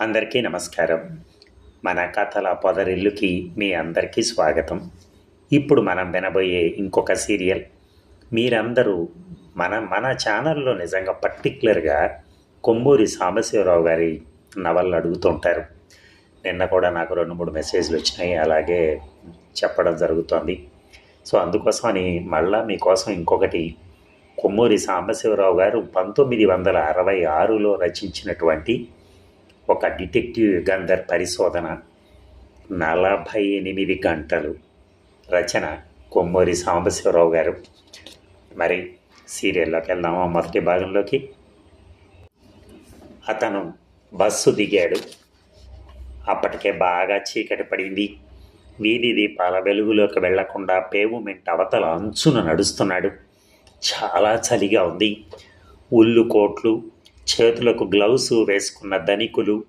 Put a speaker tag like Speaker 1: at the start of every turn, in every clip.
Speaker 1: అందరికీ నమస్కారం. మన కథల పొదరిల్లుకి మీ అందరికీ స్వాగతం. ఇప్పుడు మనం వినబోయే ఇంకొక సీరియల్. మీరందరూ మన మన ఛానల్లో నిజంగా పర్టిక్యులర్గా కొమ్మూరి సాంబశివరావు గారి నవళ్ళు అడుగుతుంటారు. నిన్న కూడా నాకు రెండు మూడు మెసేజ్లు వచ్చినాయి. అలాగే చెప్పడం జరుగుతోంది. సో అందుకోసమని మళ్ళా మీకోసం ఇంకొకటి. కొమ్మూరి సాంబశివరావు గారు పంతొమ్మిది వందల అరవై ఆరులో రచించినటువంటి ఒక డిటెక్టివ్ గంధర్ పరిశోధన నలభై ఎనిమిది గంటలు. రచన కొమ్మూరి సాంబశివరావు గారు. మరి సీరియల్లోకి వెళ్దామా? మొదటి భాగంలోకి. అతను బస్సు దిగాడు. అప్పటికే బాగా చీకటి పడింది. వీధి దీపాల వెలుగులోకి వెళ్ళకుండా పేవుమెంట్ అవతల అంచున నడుస్తున్నాడు. చాలా చలిగా ఉంది. ఉల్లు కోట్లు చేతులకు గ్లౌస్ వేసుకున్న ధనికులు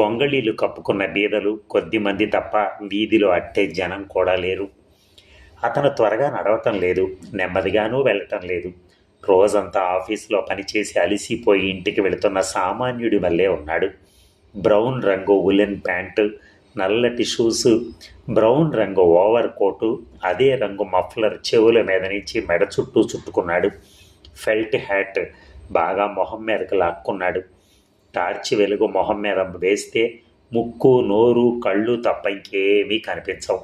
Speaker 1: గొంగళీలు కప్పుకున్న బీదలు కొద్దిమంది తప్ప వీధిలో అట్టే జనం కూడా లేరు. అతను త్వరగా నడవటం లేదు నెమ్మదిగానూ వెళ్ళటం లేదు. రోజంతా ఆఫీసులో పనిచేసి అలిసిపోయి ఇంటికి వెళుతున్న సామాన్యుడి వల్లే ఉన్నాడు. బ్రౌన్ రంగు ఉలెన్ ప్యాంటు నల్లటి షూస్ బ్రౌన్ రంగు ఓవర్ కోటు అదే రంగు మఫ్లర్ చెవుల మీద నుంచి మెడ చుట్టూ చుట్టుకున్నాడు. ఫెల్ట్ హ్యాట్ బాగా మొహం మీదకి లాక్కున్నాడు. టార్చి వెలుగు మొహం మీద వేస్తే ముక్కు నోరు కళ్ళు తప్ప ఇంకేమీ కనిపించవు.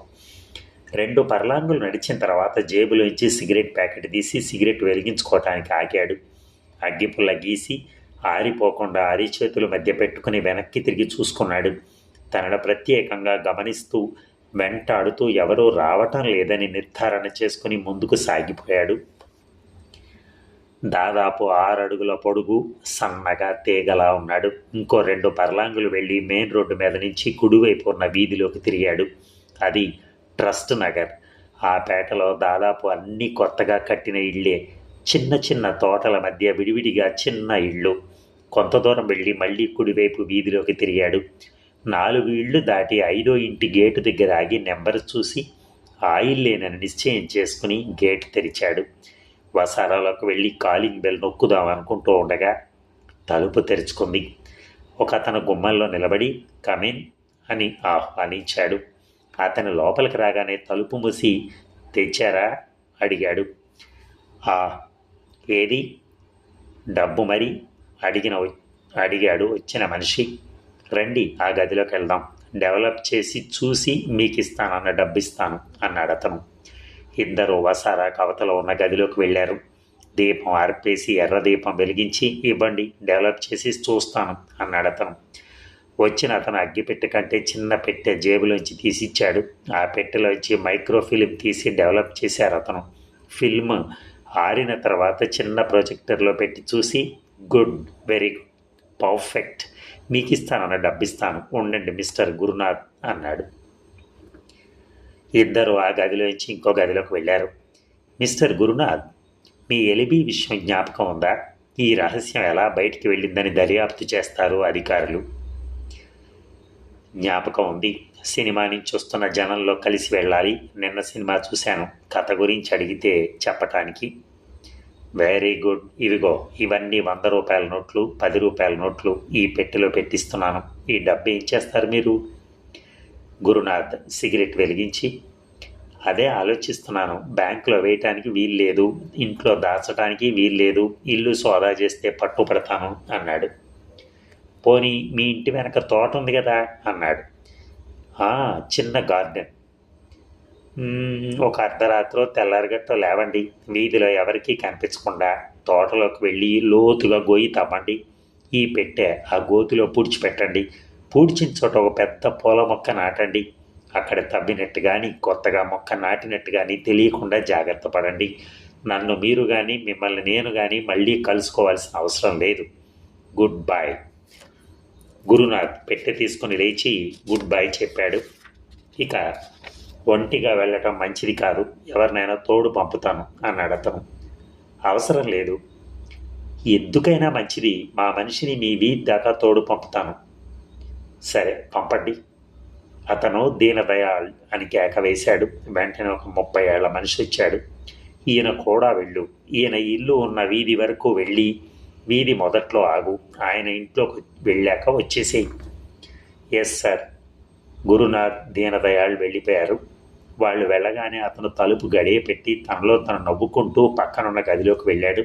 Speaker 1: రెండు పర్లాంగులు నడిచిన తర్వాత జేబులోంచి సిగరెట్ ప్యాకెట్ తీసి సిగరెట్ వెలిగించుకోవటానికి ఆగాడు. అగ్గిపుల్ల గీసి ఆరిపోకుండా అరిచేతుల మధ్య పెట్టుకుని వెనక్కి తిరిగి చూసుకున్నాడు. తనను ప్రత్యేకంగా గమనిస్తూ వెంటాడుతూ ఎవరూ రావటం లేదని నిర్ధారణ చేసుకుని ముందుకు సాగిపోయాడు. దాదాపు ఆరు అడుగుల పొడుగు సన్నగా తీగలా ఉన్నాడు. ఇంకో రెండు పర్లాంగులు వెళ్ళి మెయిన్ రోడ్డు మీద నుంచి కుడివైపు ఉన్న వీధిలోకి తిరిగాడు. అది ట్రస్ట్ నగర్. ఆ పేటలో దాదాపు అన్ని కొత్తగా కట్టిన ఇళ్ళే. చిన్న చిన్న తోటల మధ్య విడివిడిగా చిన్న ఇళ్ళు. కొంత దూరం వెళ్ళి మళ్ళీ కుడివైపు వీధిలోకి తిరిగాడు. నాలుగు ఇళ్ళు దాటి ఐదో ఇంటి గేటు దగ్గర ఆగి నెంబర్ చూసి ఆ లేనని నిశ్చయం చేసుకుని గేట్ తెరిచాడు. వసారాలోకి వెళ్ళి కాలింగ్ బెల్ నొక్కుదాం అనుకుంటూ ఉండగా తలుపు తెరుచుకుంది. ఒక అతను గుమ్మంలో నిలబడి కమిన్ అని ఆహ్వానించాడు. అతను లోపలికి రాగానే తలుపు మూసి తెచ్చారా? అడిగాడు. ఆ ఏది? డబ్బు మరి? అడిగిన అడిగాడు వచ్చిన మనిషి. రండి ఆ గదిలోకి వెళ్దాం. డెవలప్ చేసి చూసి మీకు ఇస్తానన్న డబ్బు ఇస్తాను అన్నాడు అతను ఇద్దరు వసారా కవతలో ఉన్న గదిలోకి వెళ్ళారు. దీపం ఆర్పేసి ఎర్ర దీపం వెలిగించి ఇవ్వండి డెవలప్ చేసి చూస్తాను అన్నాడు అతను. వచ్చిన అతను అగ్గిపెట్టె కంటే చిన్న పెట్టె జేబులోంచి తీసిచ్చాడు. ఆ పెట్టెలోంచి మైక్రోఫిలిం తీసి డెవలప్ చేశారు అతను. ఫిల్మ్ ఆరిన తర్వాత చిన్న ప్రొజెక్టర్లో పెట్టి చూసి గుడ్ వెరీ గుడ్ పర్ఫెక్ట్. మీకు ఇస్తానన్న డబ్బిస్తాను. ఉండండి మిస్టర్ గురునాథ్ అన్నాడు. ఇద్దరు ఆ గదిలోంచి ఇంకో గదిలోకి వెళ్ళారు. మిస్టర్ గురునాథ్ మీ ఎలిబి విషయం జ్ఞాపకం ఉందా? ఈ రహస్యం ఎలా బయటికి వెళ్ళిందని దర్యాప్తు చేస్తారు అధికారులు? జ్ఞాపకం ఉంది. సినిమా నుంచి వస్తున్న జనంలో కలిసి వెళ్ళాలి. నిన్న సినిమా చూశాను. కథ గురించి అడిగితే చెప్పటానికి. Very good. ఇవిగో ఇవన్నీ వంద రూపాయల నోట్లు పది రూపాయల నోట్లు ఈ పెట్టెలో పెట్టిస్తున్నాను. ఈ డబ్బు ఏం చేస్తారు మీరు? గురునాథ్ సిగరెట్ వెలిగించి అదే ఆలోచిస్తున్నాను. బ్యాంకులో వేయటానికి వీలు లేదు. ఇంట్లో దాచడానికి వీలు లేదు. ఇల్లు సోదా చేస్తే పట్టుపడతాను అన్నాడు. పోనీ మీ ఇంటి వెనక తోట ఉంది కదా అన్నాడు. చిన్న గార్డెన్. ఒక అర్ధరాత్రో తెల్లారిగట్టో లేవండి. వీధిలో ఎవరికీ కనిపించకుండా తోటలోకి వెళ్ళి లోతుగా గోయి తవ్వండి. ఈ పెట్టె ఆ గోతిలో పూడ్చిపెట్టండి పూడ్చిన చోట ఒక పెద్ద పూల మొక్క నాటండి. అక్కడ తవ్వినట్టు కానీ కొత్తగా మొక్క నాటినట్టు కానీ తెలియకుండా జాగ్రత్త పడండి. నన్ను మీరు కానీ మిమ్మల్ని నేను కానీ మళ్ళీ కలుసుకోవాల్సిన అవసరం లేదు. గుడ్ బాయ్ గురునాథ్ పెట్టె తీసుకుని లేచి గుడ్ బాయ్ చెప్పాడు. ఇక ఒంటిగా వెళ్ళటం మంచిది కాదు. ఎవరినైనా తోడు పంపుతాను అన్నాడు అతను. అవసరం లేదు. ఎందుకైనా మంచిది. మా మనిషిని మీ వీధి దాకా తోడు పంపుతాను. సరే పంపండి. అతను దీనదయాళ్ అని కేక వేశాడు. వెంటనే ఒక ముప్పై ఏళ్ళ మనిషి వచ్చాడు. ఈయన కూడా వెళ్ళు. ఈయన ఇల్లు ఉన్న వీధి వరకు వెళ్ళి వీధి మొదట్లో ఆగు. ఆయన ఇంట్లోకి వెళ్ళాక వచ్చేసేయి. Yes sir. గురునాథ్ దీనదయాళ్ వెళ్ళిపోయారు. వాళ్ళు వెళ్ళగానే అతను తలుపు గడియ పెట్టి తనలో తను నవ్వుకుంటూ పక్కనున్న గదిలోకి వెళ్ళాడు.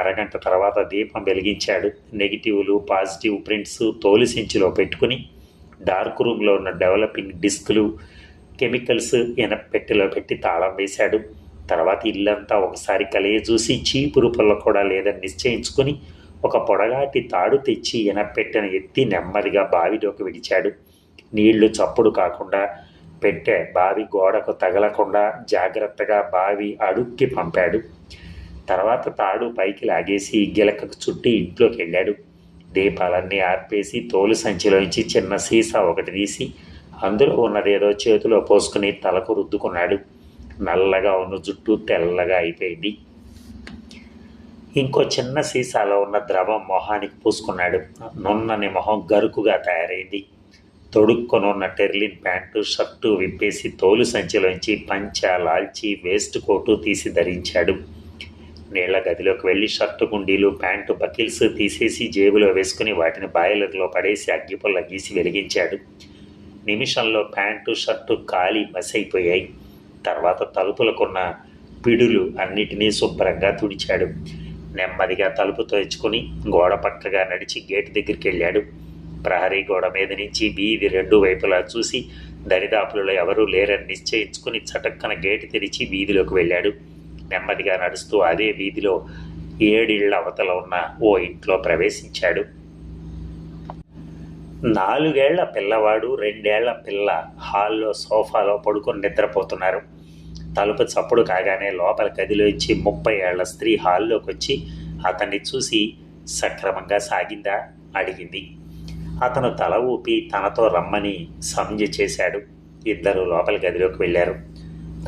Speaker 1: అరగంట తర్వాత దీపం వెలిగించాడు. నెగిటివ్లు పాజిటివ్ ప్రింట్స్ తోలు సెంచిలో పెట్టుకుని డార్క్ రూమ్లో ఉన్న డెవలపింగ్ డిస్కులు కెమికల్స్ పెట్టెలో పెట్టి తాళం వేశాడు. తర్వాత ఇల్లంతా ఒకసారి కలియ చూసి చీపు రూపంలో కూడా లేదని నిశ్చయించుకొని ఒక పొడగాటి తాడు తెచ్చి ఎనపెట్టెన ఎత్తి నెమ్మదిగా బావిలోకి విడిచాడు. నీళ్ళు చప్పుడు కాకుండా పెట్టె బావి గోడకు తగలకుండా జాగ్రత్తగా బావి అడుక్కి పంపాడు. తర్వాత తాడు పైకి లాగేసి గిలకకు చుట్టి ఇంట్లోకి వెళ్ళాడు దీపాలన్నీ ఆర్పేసి తోలు సంచిలోంచి చిన్న సీసా ఒకటి తీసి అందులో ఉన్నదేదో చేతిలో పోసుకుని తలకు రుద్దుకున్నాడు. నల్లగా ఉన్న జుట్టు తెల్లగా అయిపోయింది. ఇంకో చిన్న సీసాలో ఉన్న ద్రవం మొహానికి పూసుకున్నాడు. నున్నని మొహం గరుకుగా తయారైంది. తొడుక్కొని ఉన్న టెర్లిన్ ప్యాంటు షర్టు విప్పేసి తోలు సంచిలోంచి పంచ లాల్చి వేస్ట్ కోటు తీసి ధరించాడు. నీళ్ళ గదిలోకి వెళ్ళి షర్టు గుండీలు ప్యాంటు బకిల్స్ తీసేసి జేబులో వేసుకుని వాటిని బాయిలర్లో పడేసి అగ్గిపుల్ల గీసి వెలిగించాడు. నిమిషంలో ప్యాంటు షర్టు కాలి మసైపోయాయి తర్వాత తలుపులకున్న పిడులు అన్నిటినీ శుభ్రంగా తుడిచాడు. నెమ్మదిగా తలుపు తెచ్చుకుని గోడ పక్కగా నడిచి గేటు దగ్గరికి వెళ్ళాడు. ప్రహరీ గోడ మీద నుంచి వీధి రెండు వైపులా చూసి దరిదాపులలో ఎవరూ లేరని నిశ్చయించుకుని చటక్కన గేటు తెరిచి వీధిలోకి వెళ్ళాడు. నెమ్మదిగా నడుస్తూ అదే వీధిలో ఏడిళ్ళ అవతల ఉన్న ఓ ఇంట్లో ప్రవేశించాడు. నాలుగేళ్ళ పిల్లవాడు రెండేళ్ళ పిల్ల హాల్లో సోఫాలో పడుకొని నిద్రపోతున్నారు. తలుపు చప్పుడు కాగానే లోపల గదిలోంచి ముప్పై ఏళ్ళ స్త్రీ హాల్లోకి వచ్చి అతన్ని చూసి సక్రమంగా సాగిందా? అడిగింది. అతను తల ఊపి తనతో రమ్మని సంజ చేశాడు. ఇద్దరు లోపల గదిలోకి వెళ్ళారు.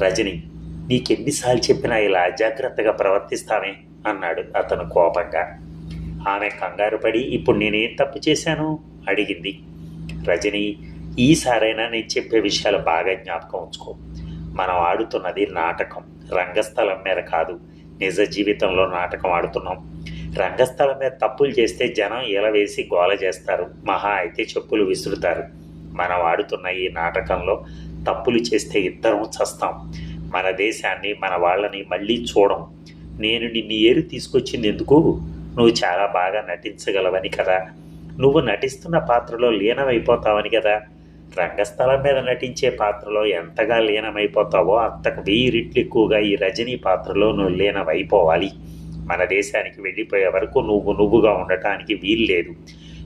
Speaker 1: రజని నీకెన్నిసార్లు చెప్పినా ఇలా అజాగ్రత్తగా ప్రవర్తిస్తామే అన్నాడు అతను కోపంగా. ఆమె కంగారు పడి ఇప్పుడు నేనేం తప్పు చేశాను? అడిగింది. రజని ఈసారైనా నేను చెప్పే విషయాలు బాగా జ్ఞాపకం ఉంచుకో. మనం ఆడుతున్నది నాటకం. రంగస్థలం మీద కాదు నిజ జీవితంలో నాటకం ఆడుతున్నాం. రంగస్థలం మీద తప్పులు చేస్తే జనం ఇలవేసి గోల చేస్తారు. మహా అయితే చెప్పులు విసురుతారు. మనం ఆడుతున్న ఈ నాటకంలో తప్పులు చేస్తే ఇద్దరం చస్తాం. మన దేశాన్ని మన వాళ్ళని మళ్ళీ చూడం. నేను నిన్ను ఏరు తీసుకొచ్చింది ఎందుకు? నువ్వు చాలా బాగా నటించగలవని కదా. నువ్వు నటిస్తున్న పాత్రలో లీనమైపోతావని కదా. రంగస్థలం మీద నటించే పాత్రలో ఎంతగా లీనమైపోతావో అంతకు వెయ్యి రెట్లు ఎక్కువగా ఈ రజనీ పాత్రలో నువ్వు లీనమైపోవాలి. మన దేశానికి వెళ్ళిపోయే వరకు నువ్వు నువ్వుగా ఉండటానికి వీలు లేదు.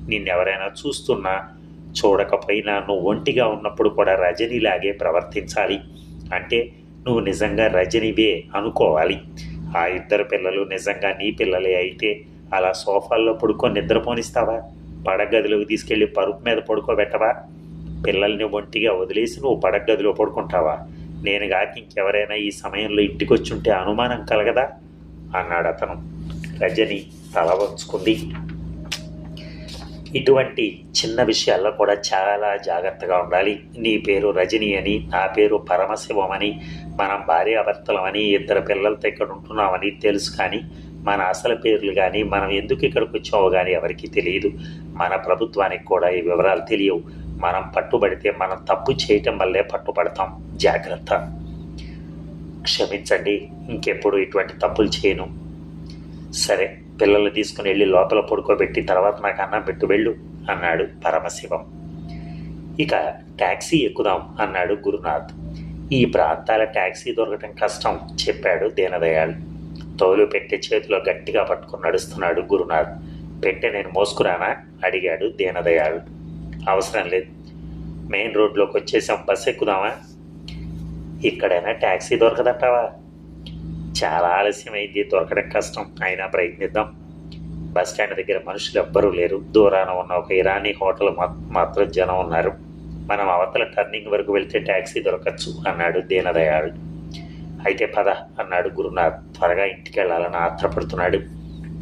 Speaker 1: నిన్నెవరైనా చూస్తున్నా చూడకపోయినా నువ్వు ఒంటిగా ఉన్నప్పుడు కూడా రజనీలాగే ప్రవర్తించాలి. అంటే నువ్వు నిజంగా రజనివే అనుకోవాలి. ఆ ఇద్దరు పిల్లలు నిజంగా నీ పిల్లలే అయితే అలా సోఫాల్లో పడుకొని నిద్రపోనిస్తావా? పడగదిలోకి తీసుకెళ్ళి పరుపు మీద పడుకోబెట్టవా? పిల్లల్ని ఒంటిగా వదిలేసి నువ్వు పడగదిలో పడుకుంటావా? నేను కాక ఇంకెవరైనా ఈ సమయంలో ఇంటికి ఉంటే అనుమానం కలగదా? అన్నాడు అతను రజని తల వంచుకుంది. ఇటువంటి చిన్న విషయాల్లో కూడా చాలా జాగ్రత్తగా ఉండాలి. నీ పేరు రజని అని నా పేరు పరమశివం అని మనం భార్యాభర్తలమని ఇద్దరు పిల్లలతో ఇక్కడ ఉంటున్నామని తెలుసు కానీ మన అసలు పేర్లు కానీ మనం ఎందుకు ఇక్కడికి వచ్చామో కానీ ఎవరికి తెలియదు. మన ప్రభుత్వానికి కూడా ఈ వివరాలు తెలియవు. మనం పట్టుబడితే మనం తప్పు చేయటం వల్లే పట్టుబడతాం. జాగ్రత్త. క్షమించండి ఇంకెప్పుడు ఇటువంటి తప్పులు చేయను. సరే. పిల్లల్ని తీసుకుని వెళ్ళి లోపల పడుకోబెట్టి తర్వాత నాకు అన్నం పెట్టు వెళ్ళు అన్నాడు పరమశివం. ఇక ట్యాక్సీ ఎక్కుదాం అన్నాడు గురునాథ్. ఈ ప్రాంతాల ట్యాక్సీ దొరకటం కష్టం చెప్పాడు దీనదయాళ్. తోలు పెట్టే చేతిలో గట్టిగా పట్టుకుని నడుస్తున్నాడు గురునాథ్. పెట్టె నేను మోసుకురానా? అడిగాడు దీనదయాళ్. అవసరం లేదు. మెయిన్ రోడ్లోకి వచ్చేసాం బస్ ఎక్కుదామా? ఇక్కడైనా ట్యాక్సీ దొరకదంటావా? చాలా ఆలస్యమైంది. దొరకడం కష్టం. అయినా ప్రయత్నిద్దాం. బస్ స్టాండ్ దగ్గర మనుషులు ఎవ్వరూ లేరు. దూరాన ఉన్న ఒక ఇరానీ హోటల్ మాత్రం జనం ఉన్నారు. మనం అవతల టర్నింగ్ వరకు వెళ్తే ట్యాక్సీ దొరకచ్చు అన్నాడు దీనదయాడు అయితే పద అన్నాడు గురునాథ్. త్వరగా ఇంటికి వెళ్ళాలని ఆత్రపడుతున్నాడు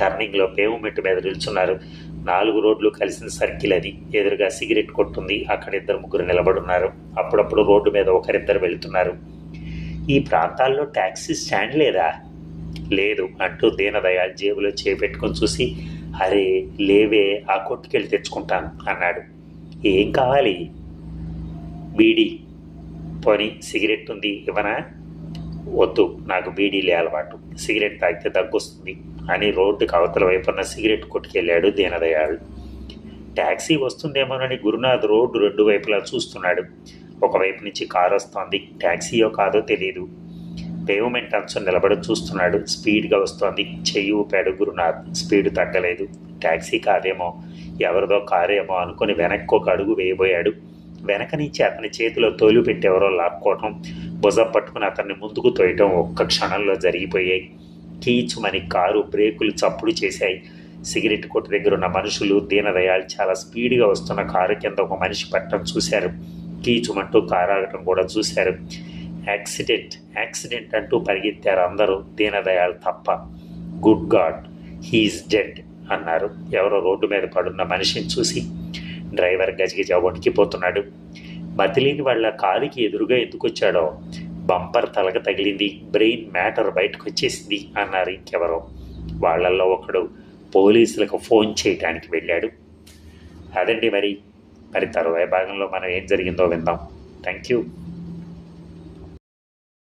Speaker 1: టర్నింగ్లో పేవుమెట్టు మీద నిల్చున్నారు. నాలుగు రోడ్లు కలిసిన సర్కిల్ అది. ఎదురుగా సిగరెట్ కొట్టుంది. అక్కడ ఇద్దరు ముగ్గురు నిలబడున్నారు. అప్పుడప్పుడు రోడ్డు మీద ఒకరిద్దరు వెళుతున్నారు. ఈ ప్రాంతాల్లో ట్యాక్సీ స్టాండ్ లేదా? లేదు అంటూ దీనదయాల్ జేబులో చేపెట్టుకొని చూసి అరే లేవే ఆ కొట్టుకెళ్ళి తెచ్చుకుంటాను అన్నాడు. ఏం కావాలి? బీడీ. పోనీ సిగరెట్ ఉంది ఇవ్వనా? వద్దు నాకు బీడీలే అలవాటు. సిగరెట్ తాగితే దగ్గొస్తుంది అని రోడ్డుకి అవతల వైపున్న సిగరెట్ కొట్టుకెళ్ళాడు దీనదయాళ్. ట్యాక్సీ వస్తుందేమోనని గురునాథ్ రోడ్డు రెండు వైపులా చూస్తున్నాడు. ఒకవైపు నుంచి కారు వస్తోంది. ట్యాక్సీయో కాదో తెలియదు పేవ్మెంట్ అంచు నిలబడి చూస్తున్నాడు. స్పీడ్గా వస్తోంది. చెయ్యి ఊపాడు గురునాథ్. స్పీడ్ తగ్గలేదు. ట్యాక్సీ కాదేమో ఎవరిదో కారేమో అనుకుని వెనక్కి ఒక అడుగు వేయబోయాడు. వెనక నుంచి అతని చేతిలో తోలు పెట్టి ఎవరో లాక్కోవటం భుజం పట్టుకుని అతన్ని ముందుకు తోయటం ఒక్క క్షణంలో జరిగిపోయాయి. కీచుమని కారు బ్రేకులు చప్పుడు చేశాయి. సిగరెట్ కొట్టు దగ్గర ఉన్న మనుషులు దీనదయాలు చాలా స్పీడ్గా వస్తున్న కారు కింద ఒక మనిషి పట్టడం చూశారు. కీచుమంటూ కారు ఆగటం కూడా చూశారు. యాక్సిడెంట్ యాక్సిడెంట్ అంటూ పరిగెత్తారు అందరూ. దీనదయాలు తప్ప. గుడ్ గాడ్ హీఈస్ డెడ్ అన్నారు. ఎవరో రోడ్డు మీద పడున్న మనిషిని చూసి డ్రైవర్ గజగిజ వణికిపోతున్నాడు మతిలేని వాళ్ళ కారుకి ఎదురుగా ఎందుకు వచ్చాడో బంపర్ తలక తగిలింది. బ్రెయిన్ మ్యాటర్ బయటకు వచ్చేసింది అన్నారు ఇంకెవరో. వాళ్ళల్లో ఒకడు పోలీసులకు ఫోన్ చేయటానికి వెళ్ళాడు. అదండి మరి మరి తరువాయి భాగంలో మనం ఏం జరిగిందో విందాం. Thank you